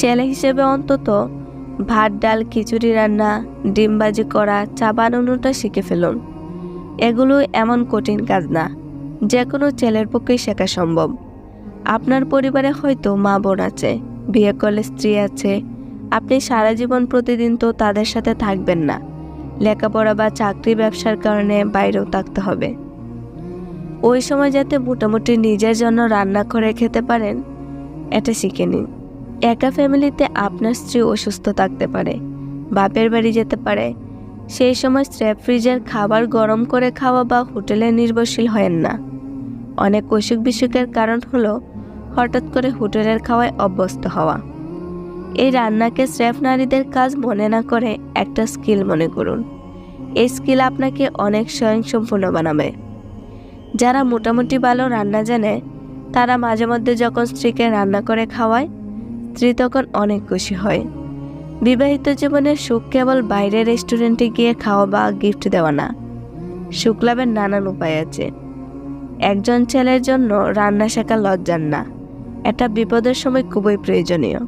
ছেলে হিসেবে অন্তত ভাত, ডাল, খিচুড়ি রান্না, ডিমবাজি করা, চা বানানোটা শিখে ফেলুন। এগুলো এমন কঠিন কাজ না যে কোনো ছেলের পক্ষেই শেখা সম্ভব। আপনার পরিবারে হয়তো মা, বোন আছে, বিয়ে করলে স্ত্রী আছে, আপনি সারা জীবন প্রতিদিন তো তাদের সাথে থাকবেন না। লেখাপড়া বা চাকরি ব্যবসার কারণে বাইরেও থাকতে হবে। ওই সময় যাতে মোটামুটি নিজের জন্য রান্না করে খেতে পারেন, এটা শিখে নিন। একা ফ্যামিলিতে আপনার স্ত্রী অসুস্থ থাকতে পারে, বাপের বাড়ি যেতে পারে। সেই সময় ফ্রিজের খাবার গরম করে খাওয়া বা হোটেলে নির্ভরশীল হয়েন না। অনেক অসুখ বিসুখের কারণ হলো হঠাৎ করে হোটেলের খাওয়ায় অভ্যস্ত হওয়া। এই রান্নাকে স্রেফ নারীদের কাজ মনে না করে একটা স্কিল মনে করুন। এই স্কিল আপনাকে অনেক স্বয়ংসম্পূর্ণ বানাবে। যারা মোটামুটি ভালো রান্না জানে, তারা মাঝে মধ্যে যখন স্ত্রীকে রান্না করে খাওয়ায় স্ত্রী তখন অনেক খুশি হয়। বিবাহিত জীবনের সুখ কেবল বাইরের রেস্টুরেন্টে গিয়ে খাওয়া বা গিফট দেওয়া না, সুখ লাভের নানান উপায় আছে। একজন ছেলের জন্য রান্না শেখা লজ্জার না, এটা বিপদের সময় খুবই প্রয়োজনীয়।